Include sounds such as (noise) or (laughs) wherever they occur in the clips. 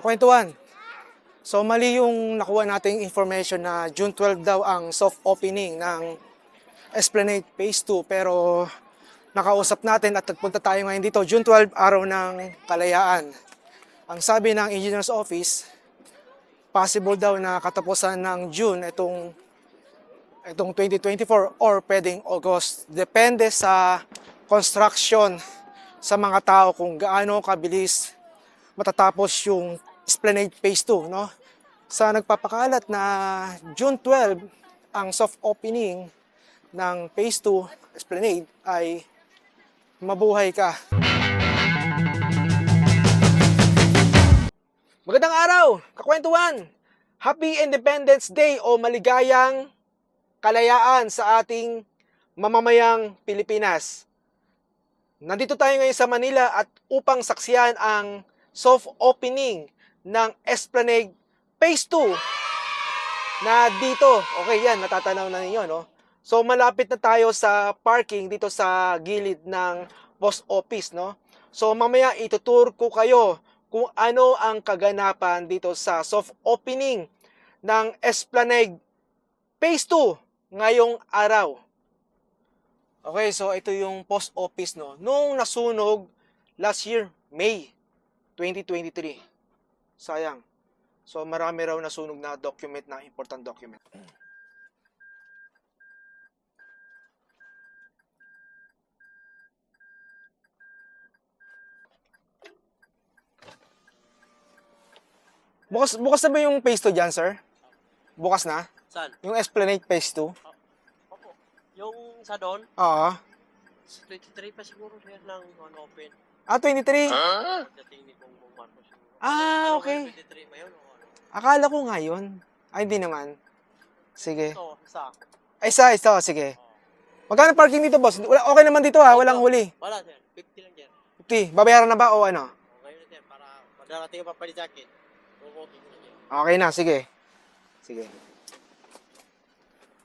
kakwentuhan. So mali yung nakuha nating information na June 12 daw ang soft opening ng Esplanade Phase 2 pero nakausap natin at nagpunta tayo ngayon dito June 12 araw ng kalayaan. Ang sabi ng engineer's office, possible daw na katapusan ng June itong itong 2024 or pwedeng August. Depende sa construction sa mga tao kung gaano kabilis matatapos yung Esplanade Phase 2, no? Sa nagpapakalat na June 12 ang soft opening ng Phase 2 Esplanade ay mabuhay ka. Magandang araw, kakwentuhan! Happy Independence Day o maligayang kalayaan sa ating mamamayang Pilipinas. Nandito tayo ngayon sa Manila at upang saksiyan ang soft opening ng Esplanade Phase 2 na dito. Okay yan, natatanaw na ninyo, no? So malapit na tayo sa parking dito sa gilid ng post office, no? So mamaya itutur ko kayo kung ano ang kaganapan dito sa soft opening ng Esplanade Phase 2 ngayong araw. Okay, so ito yung post office no. Nung nasunog last year, May 2023. Sayang. So marami raw nasunog na document na important document. Bukas, bukas na ba yung phase 2 dyan, sir? Bukas na? Saan? Yung Esplanade phase 2? Opo. Yung sa doon, Oo. sa 23 pa siguro sir ng one open. Ah, 23? Pagdating ni Bongbong Marcos. Ah, okay. 23 ba yun? O ano? Akala ko ngayon. Ay, hindi naman. Sige. Ito, isa. Ay, isa, isa. Sige. Magkano parking dito, boss? Wala, okay naman dito ha. Walang huli. Wala sir, 50 lang sir. 50. Babayaran na ba o ano? O, ngayon na sir, para madarating yung papalit sa akin. Ko na. Okay na. Sige. Sige.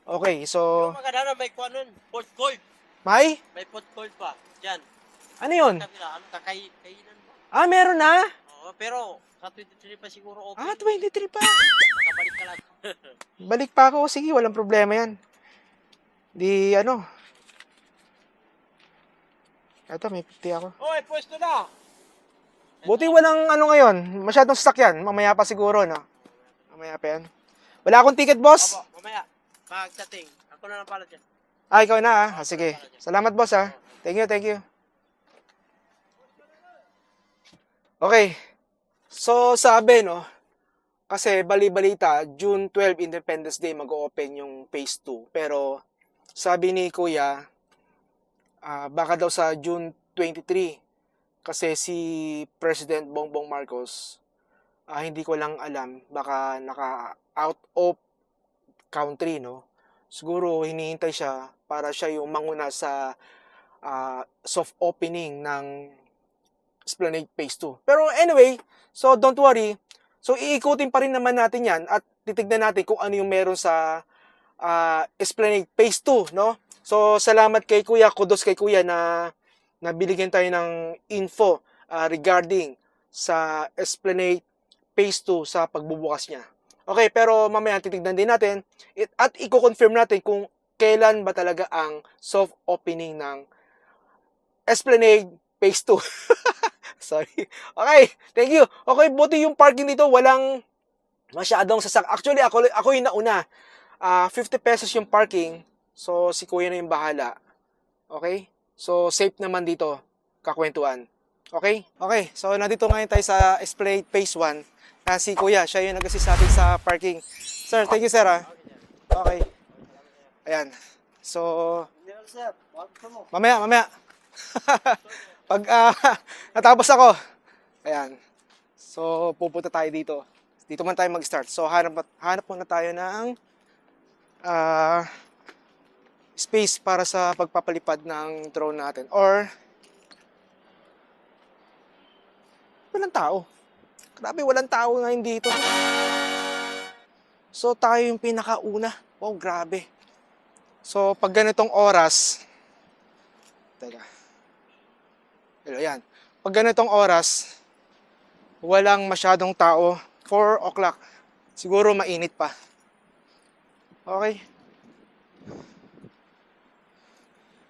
Okay, so... Yung maganda na may kuha nun, port cold. May? May port cold pa. Diyan. Ano yun? Ano, kakay, kainan. Ah, meron na? Oo, pero sa 23 pa siguro open. Ah, 23 pa. Magkabalik ka lang. (laughs) Balik pa ako. Sige, walang problema yan. Di, ano. Ito, may 50 ako. Oy, pwesto na! Buti walang ano ngayon, masyadong sasakyan. Mamaya pa siguro, no? Mamaya pa yan. Wala akong ticket, boss. Opo, mamaya. Pagdating, ako na lang pala dyan. Ah, ikaw na, ah. Ah, Sige. Salamat, boss, ah. Thank you, thank you. Okay. So, sabi, no? Kasi bali-balita, June 12 Independence Day mag-open yung phase 2. Pero, sabi ni Kuya, ah, baka daw sa June 23. Kasi si President Bongbong Marcos, ah, hindi ko lang alam, baka naka out of country, no? Siguro hinihintay siya para siya yung manguna sa ah, soft opening ng Esplanade Phase 2. Pero anyway, so don't worry. So iikutin pa rin naman natin yan at titignan natin kung ano yung meron sa ah, Esplanade Phase 2, no? So salamat kay Kuya, kudos kay Kuya na nabiligyan tayo ng info ah, regarding sa Esplanade Phase 2 sa pagbubukas niya. Okay, pero mamaya titignan din natin it, at i-confirm natin kung kailan ba talaga ang soft opening ng Esplanade Phase 2. (laughs) Sorry. Okay, thank you. Okay, buti yung parking dito, walang masyadong sasak. Actually, ako, ako yung nauna. Ah, 50 pesos yung parking. So, si kuya na yung bahala. Okay? So, safe naman dito, kakwentuhan. Okay? Okay, so nandito ngayon tayo sa Esplanade Phase 1. Na si kuya, siya yung nag-assist sa atin sa parking. Sir, thank you sir ah. Okay. Ayan. So. Mamaya, mamaya. (laughs) Pag (laughs) ah, natapos ako. Ayan. So, pupunta tayo dito. Dito man tayo mag-start. So, hanap, hanap muna tayo ng ah, space para sa pagpapalipad ng drone natin. Or, walang tao. Grabe, walang tao ngayon dito. So, tayo yung pinakauna. Wow, grabe. So, pag ganitong oras, Teka. Hello, yan. Pag ganitong oras, walang masyadong tao. 4 o'clock. Siguro mainit pa. Okay.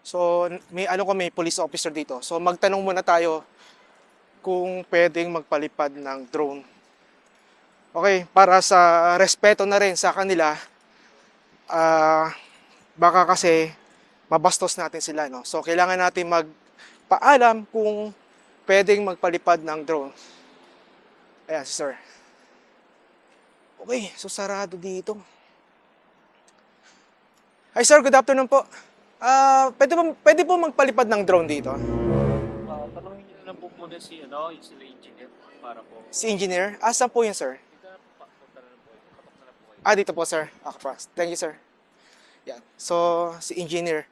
So, may ano ko may police officer dito. So, magtanong muna tayo kung pwedeng magpalipad ng drone. Okay, para sa respeto na rin sa kanila, ah baka kasi mabastos natin sila, no? So, kailangan natin magpaalam kung pwedeng magpalipad ng drone. Ayan, si sir. Okay, so sarado dito. Hi sir, good afternoon po. Ah, pwede po, pwede po magpalipad ng drone dito? Ah, tanongin niyo na lang po muna si, ano, yung sila engineer para po. Si engineer? Ah, saan po yun, sir? Dito na po, punta na lang po. Patok na lang po kayo. Ah, dito po, sir. Pa. Thank you, sir. Yan. So, si engineer,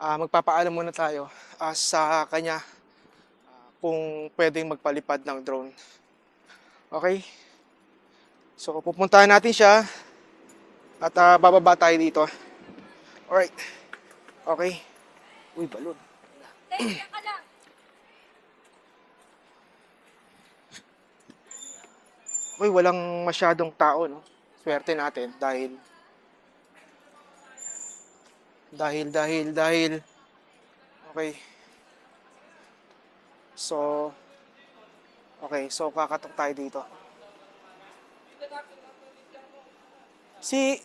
ah, magpapaalam muna tayo ah, sa kanya ah, kung pwedeng magpalipad ng drone. Okay? So, pupuntahan natin siya at ah, bababa tayo dito. Alright. Okay. Uy, balon. Uy, walang masyadong tao, no? Swerte natin dahil dahil dahil dahil okay. So Okay, so kakatok tayo dito. Si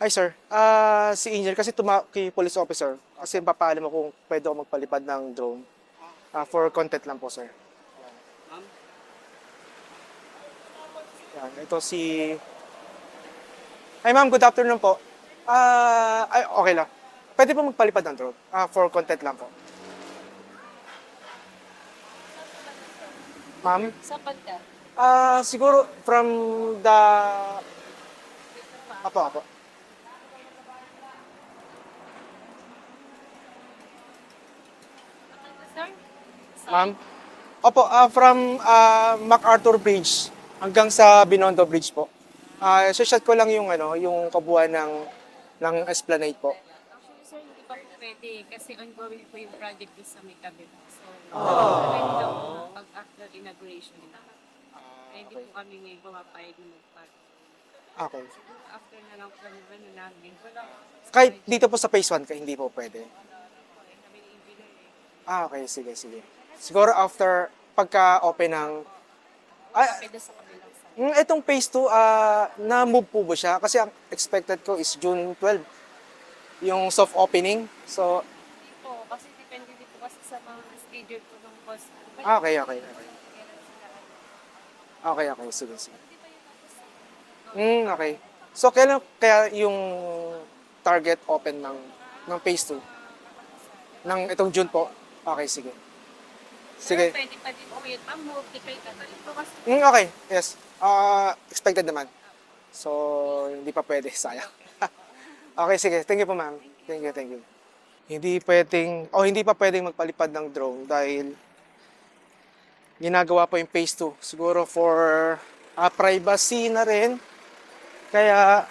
Hi sir, ah si Angel kasi tuma kay police officer kasi papaalam mo kung pwede ako magpalipad ng drone. Ah, for content lang po sir. Yan, ito si Hi ma'am, good afternoon po. Ah, ay okay lang. Pwede po magpalipad ng drone. Ah, for content lang po. Ma'am, Saan banda? ah siguro from the Apo, apo. Sir? Ma'am? Opo, ah, from ah, MacArthur Bridge hanggang sa Binondo Bridge po. Ah, so shot ko lang yung ano, yung kabuuan ng ng Esplanade po. Actually, sir, hindi pa po pwede kasi ongoing po yung project doon sa may kabila. So, pwede daw pag after inauguration. Hindi po kami ngayon pumapayag na magpag. Okay. After na lang po ng ano namin. Kahit dito po sa phase 1 ka hindi po pwede. Eh. Ah, okay, sige, sige. Siguro after pagka-open ng Pwede sa kabilang side. mm, itong phase 2 ah na-move po ba siya? Kasi ang expected ko is June 12 yung soft opening. So, Hindi po, kasi depende din po kasi sa mga schedule po ng boss. ah, okay, okay, okay. Okay, okay, sige, sige. Mm, okay. So, kailan kaya yung target open ng ng phase 2? Ng itong June po? Okay, sige. Sige. Pero pwede pa din po yun. Ma'am, multiply ka na rin po kasi Mm, okay, yes. Ah, expected naman. So, hindi pa pwede, (laughs) sayang. okay, sige. Thank you po, ma'am. Thank you, thank you. Hindi pwedeng, oh, hindi pa pwedeng magpalipad ng drone dahil ginagawa po yung phase 2. Siguro for ah, privacy na rin. Kaya,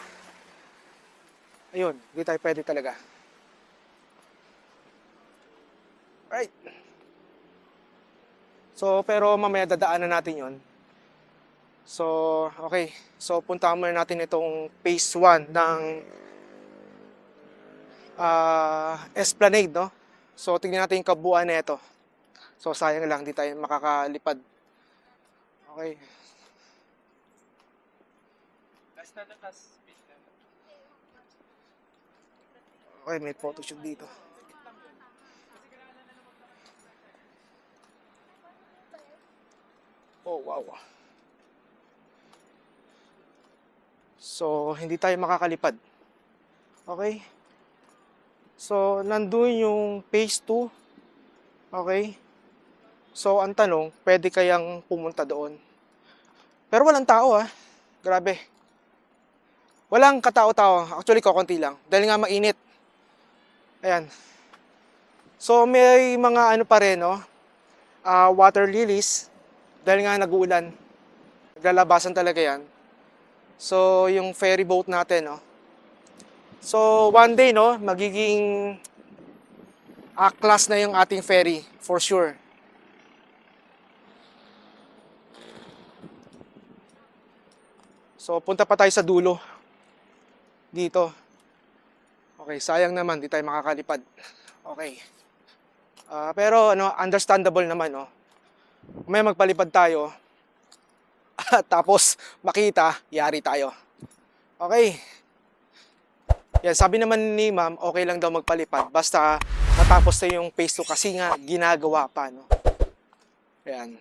ayun, hindi tayo pwede talaga. Right. So, pero mamaya dadaanan natin yon. So, okay. So, puntahan muna natin itong phase 1 ng ah Esplanade, no? So, tingnan natin yung kabuuan na ito. So, sayang lang, di tayo makakalipad. Okay. Last na lang, last na. Okay, may photoshoot dito. Oh, wow. So, hindi tayo makakalipad. Okay? So, nandun yung phase 2. Okay? So, ang tanong, pwede kayang pumunta doon. Pero walang tao ah. Grabe. Walang katao-tao. Actually, kokonti lang. Dahil nga mainit. Ayan. So, may mga ano pa rin, no? Ah, water lilies. Dahil nga nag-uulan. Naglalabasan talaga yan. So, yung ferry boat natin, no? So, one day, no, magiging A-class na yung ating ferry, for sure. So, punta pa tayo sa dulo. Dito. Okay, sayang naman, di tayo makakalipad. (laughs) Okay. Ah, pero, ano, understandable naman, no? May magpalipad tayo. (laughs) Tapos, makita, yari tayo. Okay. Yan, sabi naman ni ma'am, okay lang daw magpalipad. Basta matapos na yung phase 2 kasi nga ginagawa pa, no? Ayan.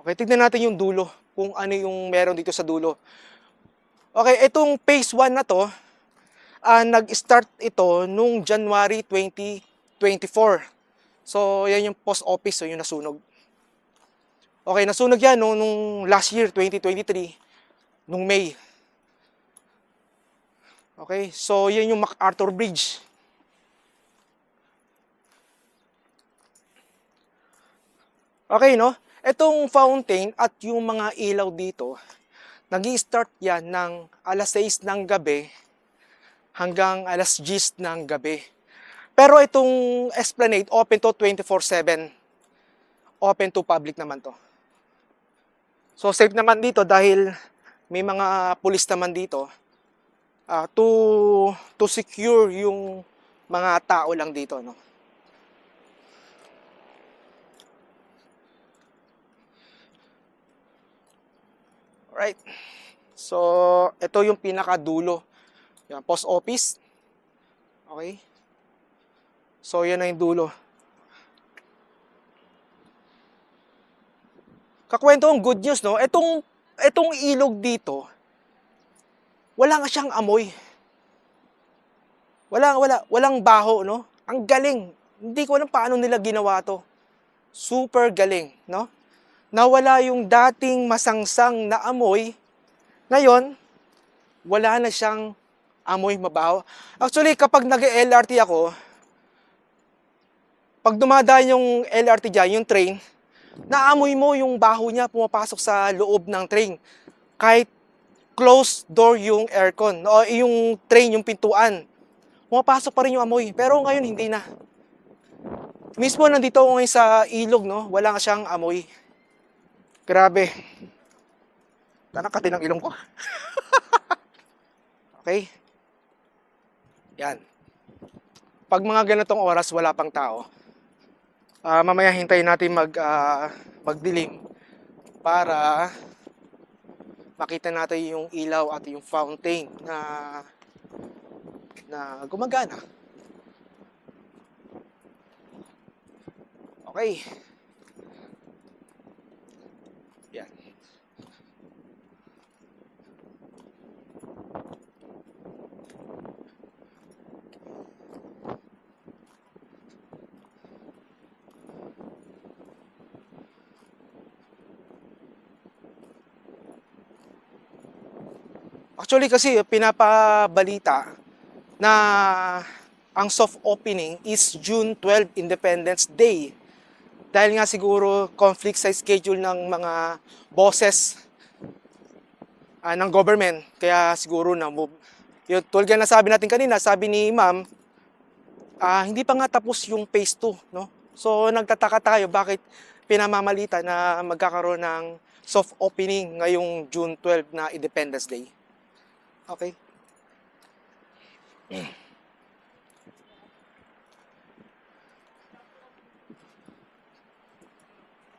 Okay, tignan natin yung dulo. Kung ano yung meron dito sa dulo. Okay, itong phase 1 na to, ah, nag-start ito nung January 2024. So, yan yung post office, so yung nasunog. Okay, nasunog yan nung, nung last year, 2023, nung May. Okay, so yan yung MacArthur Bridge. Okay, no? Itong fountain at yung mga ilaw dito, nag start yan ng alas 6 ng gabi hanggang alas 10 ng gabi. Pero itong esplanade, open to 24-7. Open to public naman to. So safe naman dito dahil may mga pulis naman dito ah, to to secure yung mga tao lang dito no Alright. So, ito yung pinakadulo. Yan, post office. Okay. So, yan na yung dulo. Kakwento ang good news, no? Itong, itong ilog dito, wala nga siyang amoy. Wala, wala, walang baho, no? Ang galing. Hindi ko alam paano nila ginawa to. Super galing, no? Nawala yung dating masangsang na amoy. Ngayon, wala na siyang amoy mabaho. Actually, kapag nag-LRT ako, pag dumadaan yung LRT dyan, yung train, naamoy mo yung baho niya pumapasok sa loob ng train. Kahit closed door yung aircon, o yung train, yung pintuan. Pumapasok pa rin yung amoy. Pero ngayon, hindi na. Mismo nandito ako ngayon sa ilog, no? Wala nga siyang amoy. Grabe. Tanakati ng ilong ko. (laughs) okay? Yan. Pag mga ganitong oras, wala pang tao. Ah, mamaya hintayin natin mag, ah, magdilim para makita natin yung ilaw at yung fountain na na gumagana. Okay. Actually kasi pinapabalita na ang soft opening is June 12 Independence Day. Dahil nga siguro conflict sa schedule ng mga bosses ah, ng government. Kaya siguro na move. Yung tulad na sabi natin kanina, sabi ni ma'am, ah, hindi pa nga tapos yung phase 2. No? So nagtataka tayo bakit pinamamalita na magkakaroon ng soft opening ngayong June 12 na Independence Day. Okay?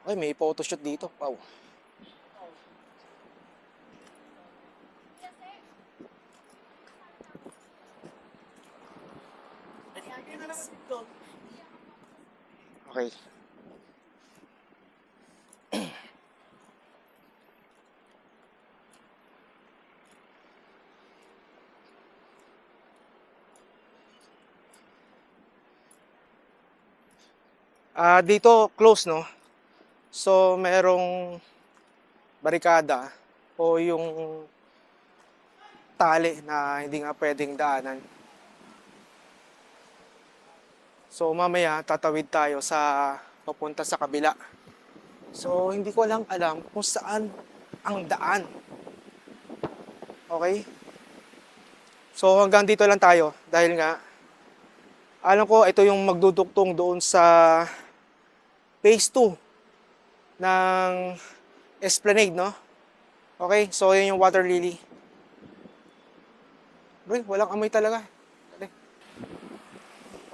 Ay, may photoshoot dito. Wow. Okay. Ah, dito close no. So merong barikada o yung tali na hindi nga pwedeng daanan. So mamaya tatawid tayo sa papunta sa kabila. So hindi ko lang alam kung saan ang daan. Okay? So hanggang dito lang tayo dahil nga alam ko ito yung magduduktong doon sa phase 2 ng Esplanade, no? Okay, so yun yung water lily. Bro, walang amoy talaga.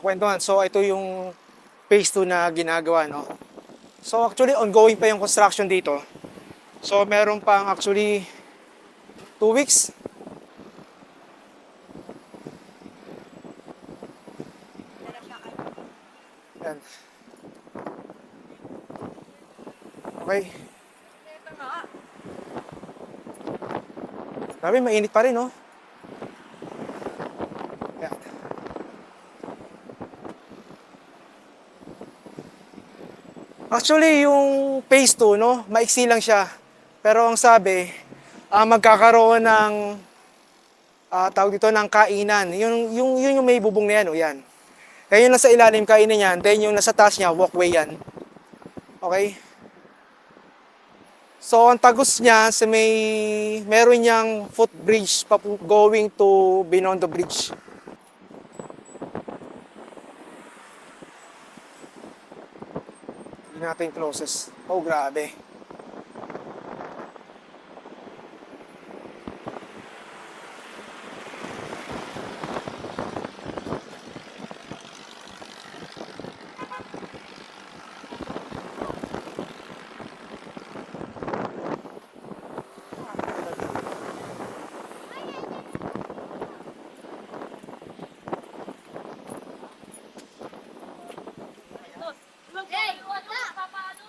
Kwentuhan. So ito yung phase 2 na ginagawa, no? So actually ongoing pa yung construction dito. So meron pang actually 2 weeks Yan. Okay. Grabe, mainit pa rin, no? Yan. Actually, yung phase 2, no? Maiksi lang siya. Pero ang sabi, ah, magkakaroon ng ah, tawag dito ng kainan. Yung, yung, yun yung may bubong na yan, o yan. Kaya yung nasa ilalim, kainin niya. Then yung nasa taas niya, walkway yan. Okay? So, ang tagus niya, sa may, meron niyang footbridge papu- going to Binondo Bridge. Hindi natin closest. Oh, grabe.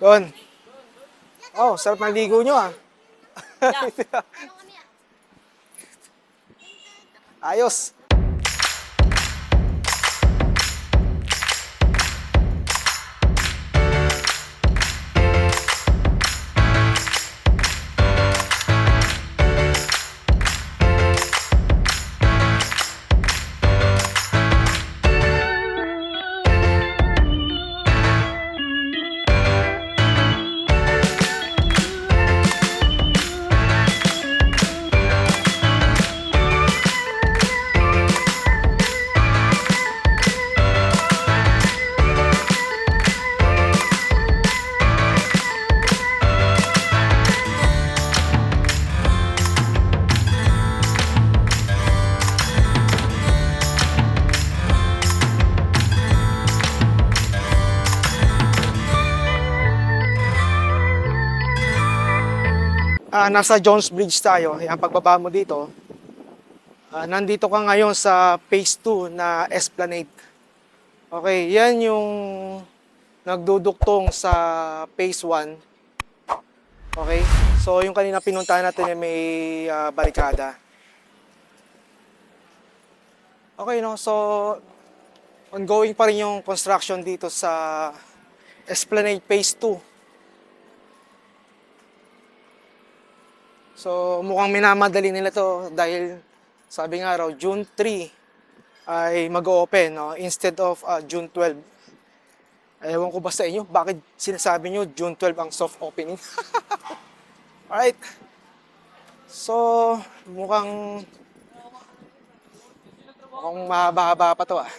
Yun. Oh, sarap ng ligo nyo ah. (laughs) Ayos. Ah, nasa Jones Bridge tayo. Yan, pagbaba mo dito. Ah, nandito ka ngayon sa phase 2 na Esplanade. Okay, yan yung nagduduktong sa phase 1. Okay, so yung kanina pinuntahan natin ay may ah, barikada. Okay, no, so ongoing pa rin yung construction dito sa Esplanade phase 2. So, mukhang minamadali nila to dahil sabi nga raw, June 3 ay mag-open no? instead of uh, June 12. Ewan ko ba sa inyo, bakit sinasabi nyo June 12 ang soft opening? (laughs) Alright. So, mukhang mukhang mahaba-haba pa to ah.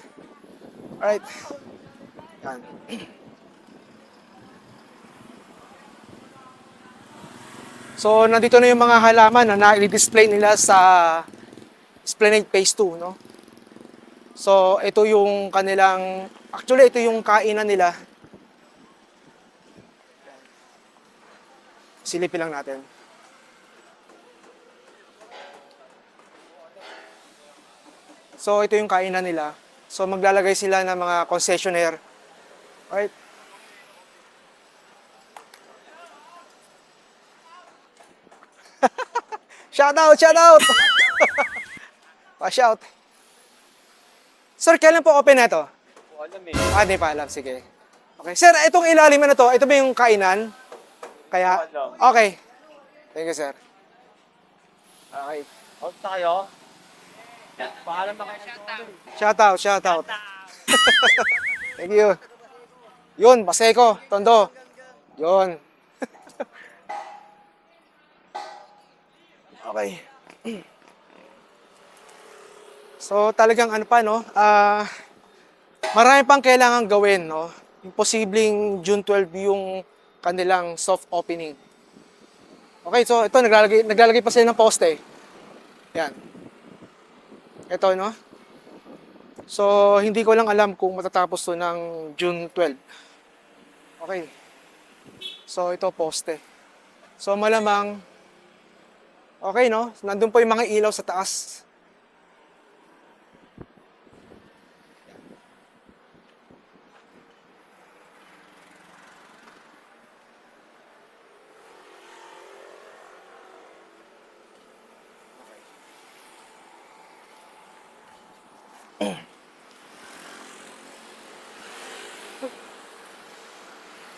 Alright. Yan. (clears throat) So, nandito na yung mga halaman na na-display nila sa Esplanade Phase 2, no? So, ito yung kanilang, actually, ito yung kainan nila. Silipin lang natin. So, ito yung kainan nila. So, maglalagay sila ng mga concessionaire. Alright. Shout out, shout out! (laughs) Pa-shout. Sir, kailan po open na ito? Ko alam eh. Ah, di pa alam. Sige. Okay. Sir, itong ilalim na to, ito ba yung kainan? Kaya, Alam. okay. Thank you, sir. Okay. Out tayo. Paalam na kayo. Shout out, shout out. (laughs) Thank you. Yun, Baseko, Tondo. Yun. (laughs) okay. So talagang ano pa no, ah marami pang kailangan gawin no. Imposibleng June 12 yung kanilang soft opening. Okay, so ito naglalagay naglalagay pa sila ng poste. Yan. Ito no. So hindi ko lang alam kung matatapos to ng June 12. Okay. So ito poste. So malamang Okay no, nandun po yung mga ilaw sa taas.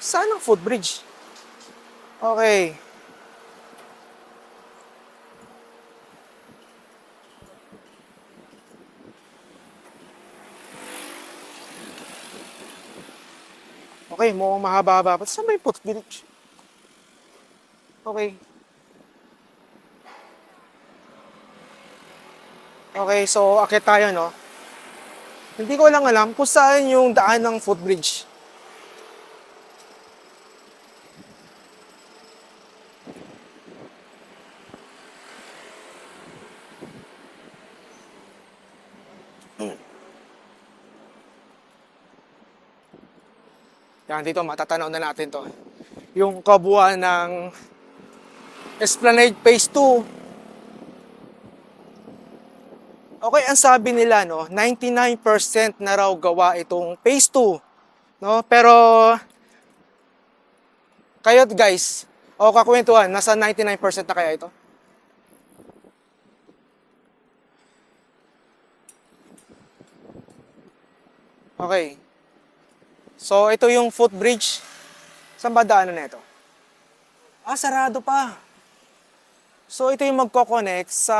Saan ang footbridge? Okay. Okay, mukhang mahaba-haba pa. Saan ba yung footbridge? Okay. Okay, so akit tayo, no? Hindi ko lang alam kung saan yung daan ng footbridge. Yan, dito matatanaw na natin to. Yung kabuuan ng Esplanade Phase 2. Okay, ang sabi nila, no, 99% na raw gawa itong Phase 2. No? Pero, kayo guys, o kakwentuhan, nasa 99% na kaya ito? Okay. So, ito yung footbridge. Saan ba daanan na ito? Ah, sarado pa. So, ito yung magkoconnect sa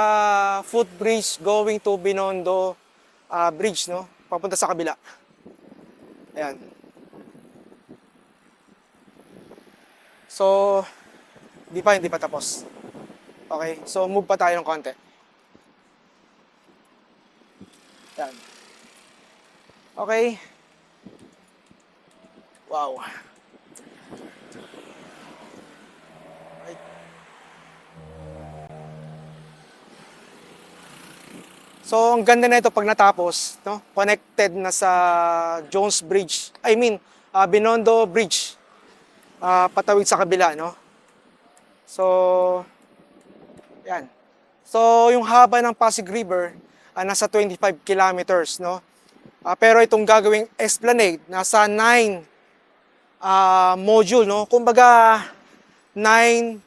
footbridge going to Binondo ah, Bridge, no? Papunta sa kabila. Ayan. So, hindi pa, hindi pa tapos. Okay, so move pa tayo ng konti. Ayan. Okay. Wow. Right. So, ang ganda na ito pag natapos, no? Connected na sa Jones Bridge. I mean, ah, Binondo Bridge. Ah, patawid sa kabila, no? So, yan. So, yung haba ng Pasig River, ah, nasa 25 kilometers, no? Ah, pero itong gagawing Esplanade, nasa 9 ah, module, no? Kumbaga, 9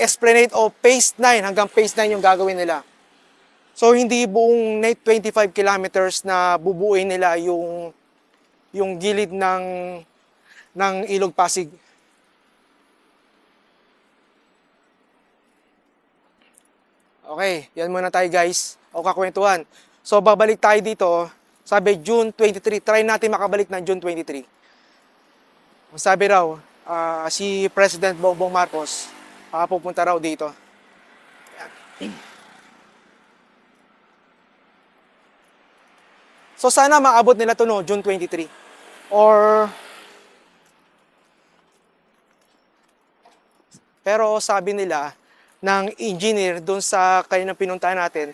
Esplanade o Phase 9 hanggang Phase 9 yung gagawin nila. So, hindi buong net 25 kilometers na bubuuin nila yung yung gilid ng ng Ilog Pasig. Okay, yan muna tayo guys. O kakwentuhan. So, babalik tayo dito. Sabi, June 23. Try natin makabalik ng June 23. Sabi raw, ah, si President Bongbong Marcos, ah, pupunta raw dito. So, sana maabot nila to no, June 23. Or, pero sabi nila, ng engineer doon sa kanilang pinuntahan natin,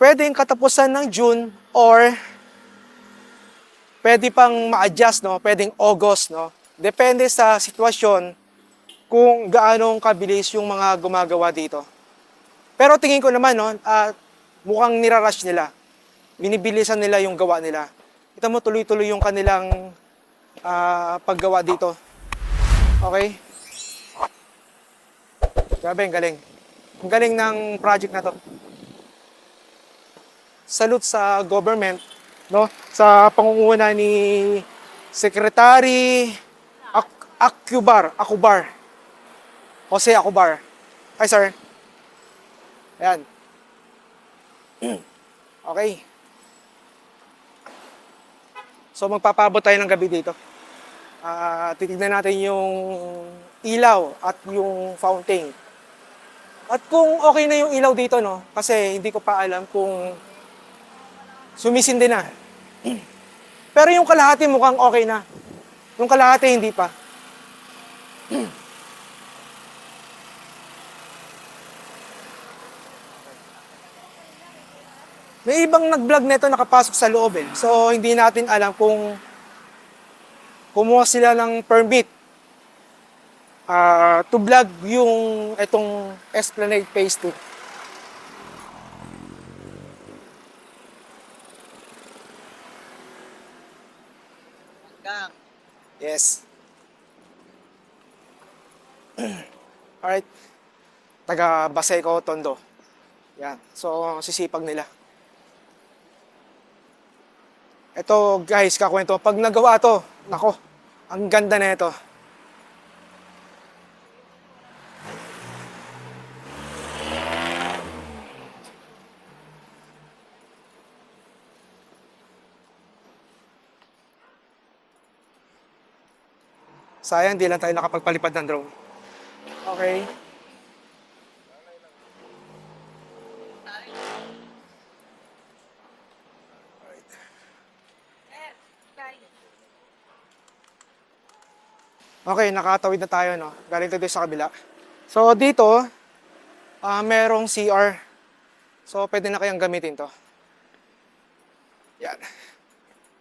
pwedeng katapusan ng June or pwede pang ma-adjust, no? Pwedeng August, no? Depende sa sitwasyon kung gaano kabilis yung mga gumagawa dito. Pero tingin ko naman, no, ah, mukhang nirarush nila. Binibilisan nila yung gawa nila. Kita mo, tuloy-tuloy yung kanilang ah, paggawa dito. Okay? Grabe, ang galing. Ang galing ng project na to. Salute sa government, no? Sa pangunguna ni Secretary Ak- Akubar, Akubar. Jose Akubar. Hi, sir. Ayan. (clears throat) Okay. So magpapabot tayo ng gabi dito. Ah, titignan natin yung ilaw at yung fountain. At kung okay na yung ilaw dito, no? Kasi hindi ko pa alam kung sumisindi na. Pero yung kalahati mukhang okay na. Yung kalahati hindi pa. May ibang nag-vlog nito nakapasok sa loob eh. So hindi natin alam kung kumuha sila ng permit ah to vlog yung itong Esplanade Phase 2. Yes. (clears throat) Alright. Taga Baseco, Tondo. Yan. So, sisipag nila. Ito, guys, kakwento. Pag nagawa to, nako, ang ganda na ito. Sayang, di lang tayo nakapagpalipad ng drone. Okay. Okay, nakatawid na tayo, no? Galing tayo sa kabila. So, dito, ah merong CR. So, pwede na kayang gamitin to. Yan.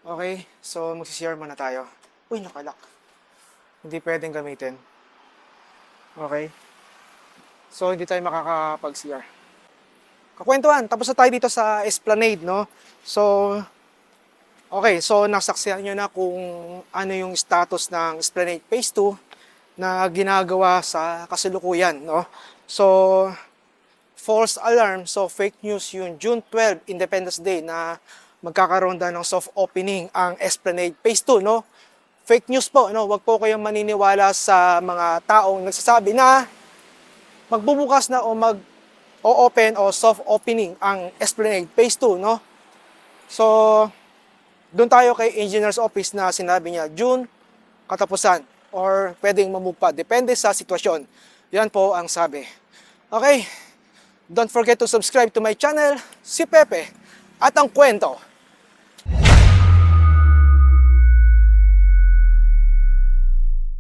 Okay, so magsi-CR muna tayo. Uy, nakalak. Hindi pwedeng gamitin. Okay? So, hindi tayo makakapag-CR. Kakwentuhan, tapos na tayo dito sa Esplanade, no? So, okay, so nasaksihan nyo na kung ano yung status ng Esplanade Phase 2 na ginagawa sa kasalukuyan, no? So, false alarm, so fake news yung June 12, Independence Day na magkakaroon daw ng soft opening ang Esplanade Phase 2, no? Fake news po, no? Huwag po kayong maniniwala sa mga taong nagsasabi na magbubukas na o mag o-open o soft opening ang Esplanade Phase 2, no? So, doon tayo kay Engineer's Office na sinabi niya, June, katapusan, or pwedeng mamove. Depende sa sitwasyon. Yan po ang sabi. Okay, don't forget to subscribe to my channel, si Pepe, at ang kwento